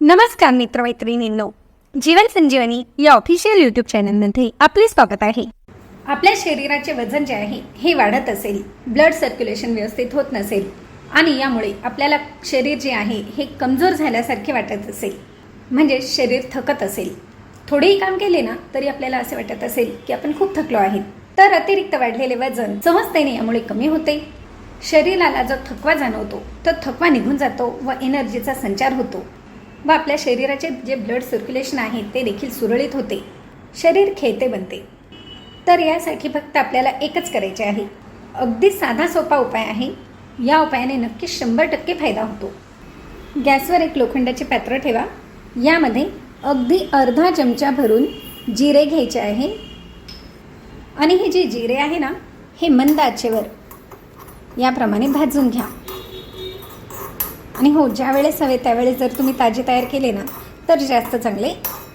नमस्कार मित्रमैत्रिणींनो जीवन संजीवनी या official YouTube चॅनलमध्ये आपले स्वागत आहे. आपल्या शरीराचे वजन जे आहे हे वाढत असेल ब्लड सर्क्युलेशन व्यवस्थित होत नसेल आणि यामुळे आपल्याला शरीर जे आहे हे कमजोर झाल्यासारखे वाटत असेल म्हणजे शरीर थकत असेल. थोडेही काम केले ना तरी आपल्याला असे वाटत असेल की आपण खूप थकलो आहे. तर अतिरिक्त वाढलेले वजन समजतेने यामुळे कमी होते. शरीराला जो थकवा जाणवतो तो थकवा निघून जातो व एनर्जीचा संचार होतो व आपल्या शरीराचे जे ब्लड सर्क्युलेशन आहे ते देखील सुरळीत होते. शरीर खेळते बनते. तर यासाठी फक्त आपल्याला एकच करायचे आहे. अगदी साधा सोपा उपाय आहे. या उपायाने नक्की शंभर टक्के फायदा होतो. गॅसवर एक लोखंडाचे पात्र ठेवा. यामध्ये अगदी अर्धा चमचा भरून जिरे घ्यायचे आहे. आणि हे जे जिरे आहे ना हे मंद आचेवर. याप्रमाणे भाजून घ्या. आणि हो ज्या वेळेस हवे त्यावेळेस जर तुम्ही ताजे तयार केले ना तर जास्त चांगले.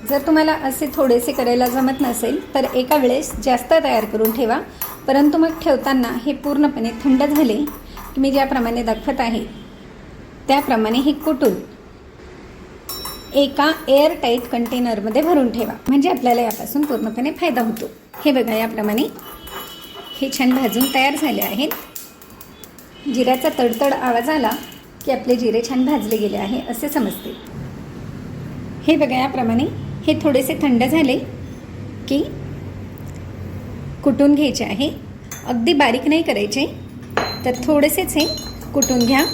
जर तुम्हाला असे थोडेसे करायला जमत नसेल तर एका वेळेस जास्त तयार करून ठेवा. परंतु मग ठेवताना हे पूर्णपणे थंड झाले की मी ज्याप्रमाणे दाखवत आहे त्याप्रमाणे हे कुटून. एका एअर टाईट कंटेनरमध्ये भरून ठेवा. म्हणजे आपल्याला यापासून पूर्णपणे फायदा होतो. हे बघा याप्रमाणे हे छान भाजून तयार झाले आहेत. जिऱ्याचा तडतड आवाज आला की आपले जिरे छान भाजले गेले आहे असे समजते. हे बघा याप्रमाणे हे थोडेसे थंड झाले की कुटून घ्यायचे आहे. अगदी बारीक नाही करायचे. तर थोडेसेच हे कुटून घ्या.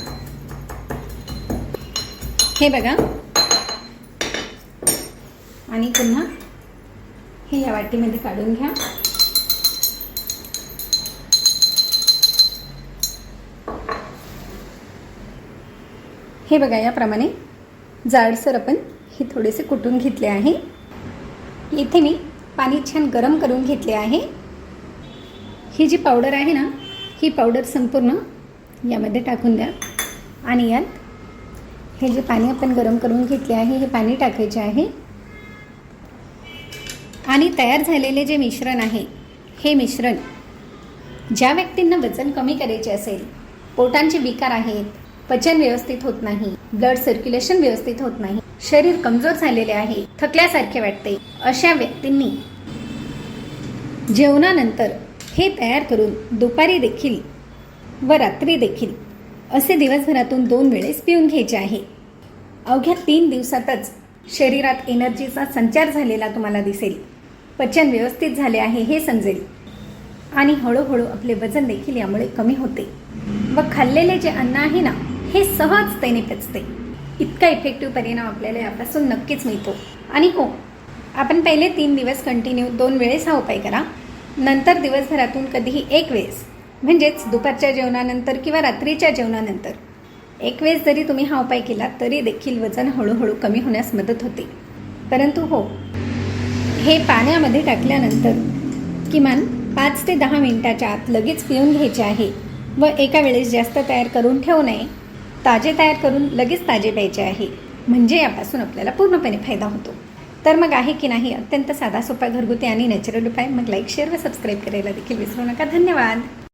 हे बघा आणि पुन्हा हे या वाटीमध्ये काढून घ्या. हे बघा याप्रमाणे जाडसर आपण हे थोडेसे कुटून घेतले आहे. इथे मी पाणी छान गरम करून घेतले आहे. ही जी पावडर आहे ना ही पावडर संपूर्ण यामध्ये टाकून द्या. आणि यात हे जे पाणी आपण गरम करून घेतले आहे हे पाणी टाकायचे आहे. आणि तयार झालेले जे मिश्रण आहे हे मिश्रण ज्या व्यक्तींना वजन कमी करायचे असेल पोटांचे विकार आहेत पचन व्यवस्थित होत नाही ब्लड सर्क्युलेशन व्यवस्थित होत नाही शरीर कमजोर झालेले आहे थकल्यासारखे वाटते अशा व्यक्तींनी जेवणानंतर हे तयार करून दुपारी देखील व रात्री देखील असे दिवसभरातून दोन वेळेस पिऊन घ्यायचे आहे. अवघ्या तीन दिवसातच शरीरात एनर्जीचा संचार झालेला तुम्हाला दिसेल. पचन व्यवस्थित झाले आहे हे समजेल आणि हळूहळू आपले वजन देखील यामुळे कमी होते. व खाल्लेले जे अन्न आहे ना हे सहजतेने पचते. इतका इफेक्टिव्ह परिणाम आपल्याला यापासून नक्कीच मिळतो. आणि हो आपण पहिले तीन दिवस कंटिन्यू दोन वेळेस हा उपाय करा. नंतर दिवसभरातून कधीही एक वेळेस म्हणजेच दुपारच्या जेवणानंतर किंवा रात्रीच्या जेवणानंतर. एक वेळेस जरी तुम्ही हा उपाय केला तरी देखील वजन हळूहळू कमी होण्यास मदत होते. परंतु हो हे पाण्यामध्ये टाकल्यानंतर किमान पाच ते दहा मिनटाच्या आत लगेच पिऊन घ्यायचे आहे व एका वेळेस जास्त तयार करून ठेवू नये. ताजे तयार करून लगेच ताजे प्यायचे आहे. म्हणजे यापासून आपल्याला पूर्णपणे फायदा होतो. तर मग आहे की नाही अत्यंत साधा सोपा घरगुती आणि नॅचरल उपाय. मग लाईक शेअर व सबस्क्राईब करायला देखील विसरू नका. धन्यवाद.